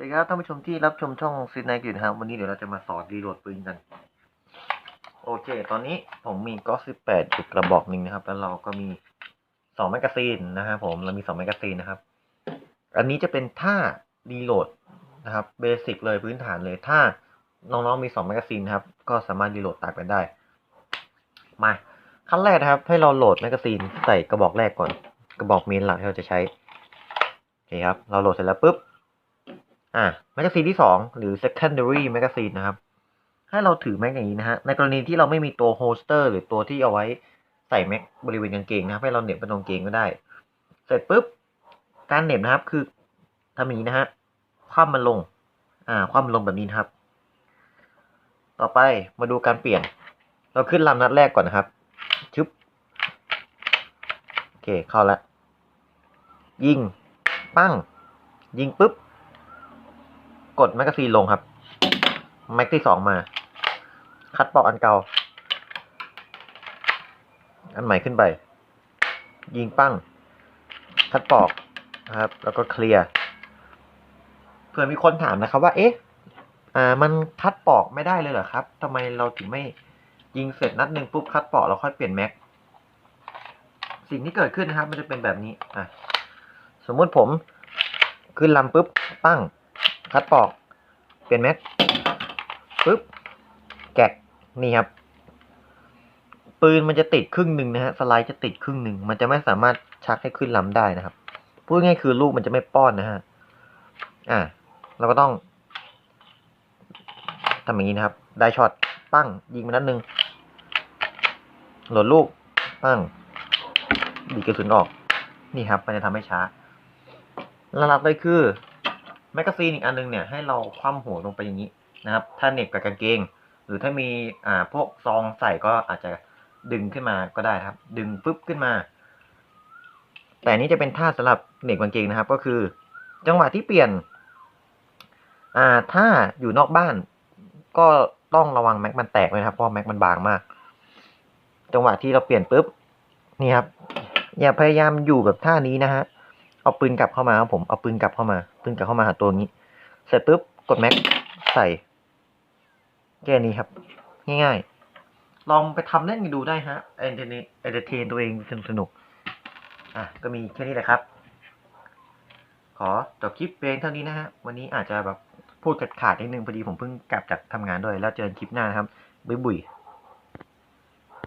สวัสดีครับท่านผู้ชมที่รับชมช่องซีนายอยู่นะครับวันนี้เดี๋ยวเราจะมาสอนรีโหลดปืนกัน โอเค ตอนนี้ผมมีก็สิบแปดจุดกระบอกหนึ่งนะครับ แล้วเราก็มีสองแมกกาซีนนะครับผมเรามีสองแมกกาซีนนะครับ อันนี้จะเป็นท่ารีโหลดนะครับเบสิกเลยพื้นฐานเลย ถ้าน้องๆมีสองแมกกาซีนนะครับ ก็สามารถรีโหลดตามกันได้ มาขั้นแรกนะครับ ให้เราโหลดแมกกาซีนใส่กระบอกแรกก่อน กระบอกเมนหลักที่เราจะใช้โอเคครับ เราโหลดเสร็จแล้วปุ๊บ อ่าแมกกาซีนที่สองหรือ secondary magazine นะครับ ให้เราถือแม็กอย่างนี้นะฮะ ในกรณีที่เราไม่มีตัวโฮสเตอร์หรือตัวที่เอาไว้ใส่แม็กบริเวณกางเกงนะครับให้เราเหน็บเป็นตรงเกงก็ได้ เสร็จปุ๊บ การเหน็บนะครับคือทำอย่างนี้นะฮะ คว่ำมันลง อ่า คว่ำมันลงแบบนี้นะครับ ต่อไปมาดูการเปลี่ยน เราขึ้นลำนัดแรกก่อนนะครับ ชึบ โอเค เข้าแล้ว ยิง ปั้ง ยิงปุ๊บ กดแมกกาซีนลงครับ แม็กที่สองมา คัดปอกอันเก่า อันใหม่ขึ้นไป ยิงปั้ง คัดปอกนะครับ แล้วก็เคลียร์เผื่อมีคนถามนะครับว่า เอ๊ะ อ่า มันคัดปอกไม่ได้เลยเหรอครับทำไมเราถึงไม่ยิงเสร็จนัดหนึ่งปุ๊บคัดปอกแล้วค่อยเปลี่ยนแม็ก สิ่งที่เกิดขึ้นนะครับ มันจะเป็นแบบนี้ อะ สมมุติผมขึ้นลำปุ๊บ ปั้ง คัดปอก เปลี่ยนแม็กปุ๊บ แกะนี่ครับ ปืนมันจะติดครึ่งหนึ่งนะฮะ สไลด์จะติดครึ่งหนึ่ง มันจะไม่สามารถชักให้ขึ้นลำได้นะครับ พูดง่ายคือลูกมันจะไม่ป้อนนะฮะ อ่า เราก็ต้องทำอย่างนี้นะครับ ได้ช็อต ปั้ง ยิงมานัดหนึ่งโหลดลูก ปั้ง ดีกระสุนออก นี่ครับ มันจะทำให้ช้าหลักเลยคือ แมกกาซีนอีกอันนึงเนี่ยให้เราคว่ำหัวลงไปอย่างนี้นะครับ ถ้าเหน็บกับกางเกง หรือถ้ามีอ่าพวกซองใส่ก็อาจจะดึงขึ้นมาก็ได้ครับ ดึงปุ๊บขึ้นมา แต่นี้จะเป็นท่าสำหรับเหน็บกางเกงนะครับ ก็คือ จังหวะที่เปลี่ยนอ่าถ้าอยู่นอกบ้าน ก็ต้องระวังแม็กมันแตกเลยครับเพราะแม็กมันบางมาก จังหวะที่เราเปลี่ยนปุ๊บนี่ครับอย่าพยายามอยู่แบบท่านี้นะฮะ เอาปืนกลับเข้ามาครับผมเอาปืนกลับเข้ามาปืนกลับเข้ามาหาตัวนี้ เสร็จปุ๊บกดแม็กใส่แค่นี้ครับ ง่ายๆ ลองไปทำเล่นกันดูได้ฮะเอนเตอร์เนเอนเตอร์เทนตัวเองสนุกสนุกๆอะก็มีแค่นี้แหละครับ ขอจบคลิปเพลงเท่านี้นะฮะวันนี้อาจจะแบบพูดขาดๆนิดนึงพอดีผมเพิ่งกลับจากทำงานด้วย แล้วเจอกันคลิปหน้านะครับบุยบุย